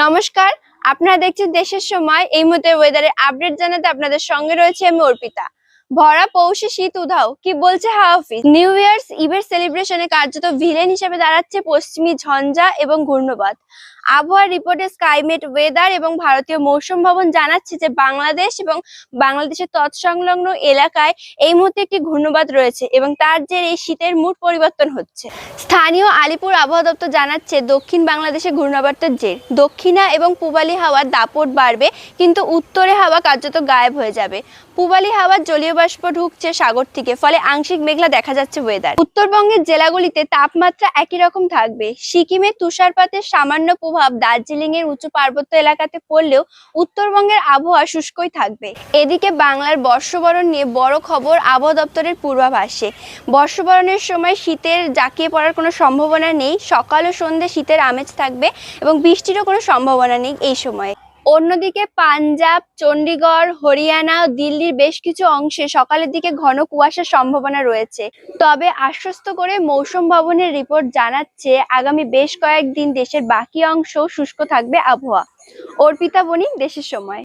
নমস্কার, আপনারা দেখছেন দেশের সময়। এই মুহূর্তে ওয়েদারের আপডেট জানাতে আপনাদের সঙ্গে রয়েছে আমি অর্পিতা। ভরা পৌষে শীত উধাও, কি বলছে হাওয়া অফিস নিউ ইয়ার্স ইভের সেলিব্রেশনে কার্যত ভিলেন হিসেবে দাঁড়াচ্ছে পশ্চিমী ঝঞ্ঝা এবং ঘূর্ণবাদ আবহাওয়া রিপোর্টে স্কাইমেট ওয়েদার এবং ভারতীয় মৌসুম ভবন জানাচ্ছে যে বাংলাদেশ এবং বাংলাদেশের তৎসংলগ্ন এলাকায় এই মুহূর্তে একটি ঘূর্ণবাদ রয়েছে এবং তার জেরে এই শীতের মুড পরিবর্তন হচ্ছে। স্থানীয় আলিপুর আবহাওয়া দপ্তর জানাচ্ছে দক্ষিণ বাংলাদেশে ঘূর্ণাবর্তের জের। দক্ষিণা এবং পূবালি হাওয়ার দাপট বাড়বে, কিন্তু উত্তরে হাওয়া কার্যত গায়েব হয়ে যাবে। পূবালি হাওয়ার জলীয় বাষ্প ঢুকছে সাগর থেকে, ফলে আংশিক মেঘলা দেখা যাচ্ছে ওয়েদার উত্তরবঙ্গের জেলাগুলিতে তাপমাত্রা একই রকম থাকবে। সিকিমে তুষারপাতের সামান্য প্রভাব দার্জিলিং এর উঁচু পার্বত্য এলাকাতে পড়লেও উত্তরবঙ্গের আবহাওয়া শুষ্কই থাকবে। এদিকে বাংলার বর্ষবরণ নিয়ে বড় খবর আবহাওয়া দপ্তরের পূর্বাভাসে। বর্ষবরণের সময় শীতের জাঁকিয়ে পড়ার কোনো সম্ভাবনা নেই, সকাল ও সন্ধ্যে শীতের আমেজ থাকবে এবং বৃষ্টিরও কোনো সম্ভাবনা নেই এই সময়ে। অন্যদিকে পাঞ্জাব চণ্ডীগড় হরিয়ানা দিল্লির বেশ কিছু অংশে সকালের দিকে ঘন কুয়াশার সম্ভাবনা রয়েছে। তবে আশ্বস্ত করে মৌসুম ভবনের রিপোর্ট জানাচ্ছে, আগামী বেশ কয়েকদিন দেশের বাকি অংশ শুষ্ক থাকবে আবহাওয়া। অর্পিতা বণিক, দেশের সময়।